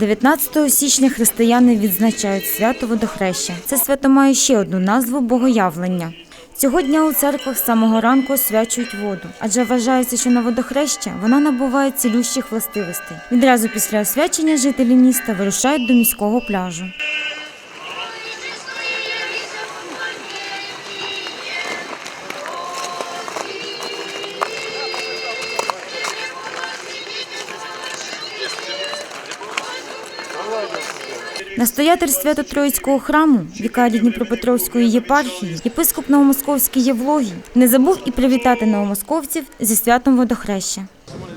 19 січня християни відзначають свято водохреща. Це свято має ще одну назву богоявлення. Цього дня у церквах з самого ранку освячують воду, адже вважається, що на водохреща вона набуває цілющих властивостей. Відразу після освячення жителі міста вирушають до міського пляжу. Настоятель Свято-Троїцького храму, вікарі Дніпропетровської єпархії, єпископ Новомосковський Євлогій, не забув і привітати новомосковців зі святом водохреща.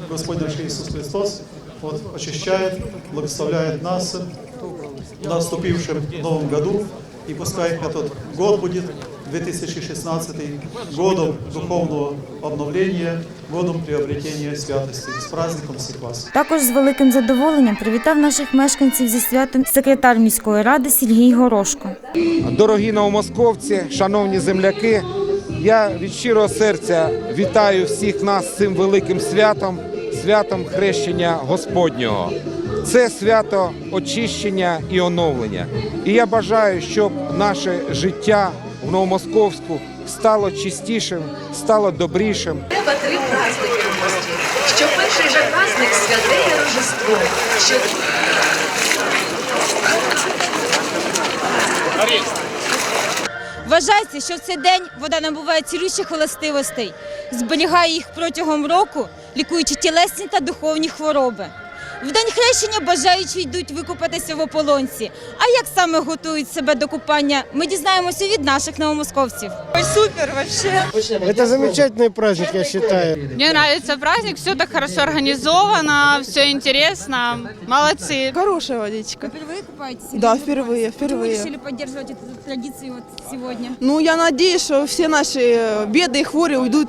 Господь наш Ісус Христос от, очищає, благословляє нас в новому новом году. И пускай этот год будет 2016 годом духовного обновления, годом приобретения святости. С праздником всех вас! Також з великим задоволенням привітав наших мешканців зі святом секретар міської ради Сергій Горошко. Дорогі новомосковці, шановні земляки, я від щирого серця вітаю всіх нас з цим великим святом, святом хрещення Господнього. Це свято очищення і оновлення. І я бажаю, щоб наше життя в Новомосковську стало чистішим, стало добрішим, Треба три праздники в Москві. Що перший же праздник святе Рождество, що Вважається, що в цей день вода набуває цілющих властивостей, зберігає їх протягом року, лікуючи тілесні та духовні хвороби. В день хрещення бажаючі йдуть викупатися в ополонці. А як саме готують себе до купання, ми дізнаємося від наших новомосковців. Это замечательный праздник, я считаю. Мне нравится праздник, все так хорошо организовано, все интересно, молодцы. Хорошая водичка. Впервые купаетесь? Да, впервые, впервые. решили поддерживать эту традицию вот сегодня? Ну, я надеюсь, что все наши э, беды и хвори уйдут.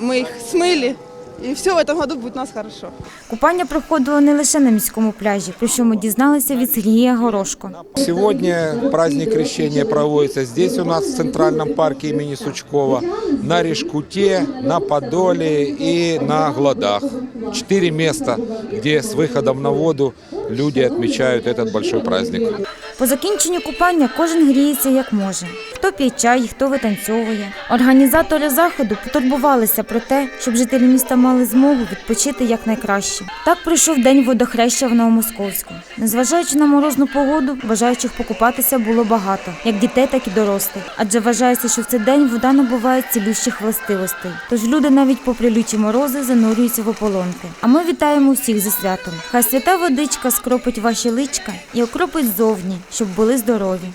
Мы их смыли. И все в этом году будет у нас хорошо. Купання проходило не лише на міському пляжі, про що ми дізналися від Сергія Горошко. Сегодня праздник крещения проводится здесь у нас в Центральном парке имени Сучкова, на Решкуте, на Подоле и на Гладах. Четыре места, где с выходом на воду люди отмечают этот большой праздник. По закінченню купання кожен гріється як може. Хто п'є чай, хто витанцьовує. Організатори заходу потурбувалися про те, щоб жителі міста мали змогу відпочити якнайкраще. Так пройшов день водохреща в Новомосковську. Незважаючи на морозну погоду, бажаючих покупатися було багато, як дітей, так і дорослих. Адже вважається, що в цей день вода набуває цілющих властивостей. Тож люди навіть попри люті морози занурюються в ополонки. А ми вітаємо всіх зі святом. Хай свята водичка скропить ваші личка і окропить зовні, щоб були здорові.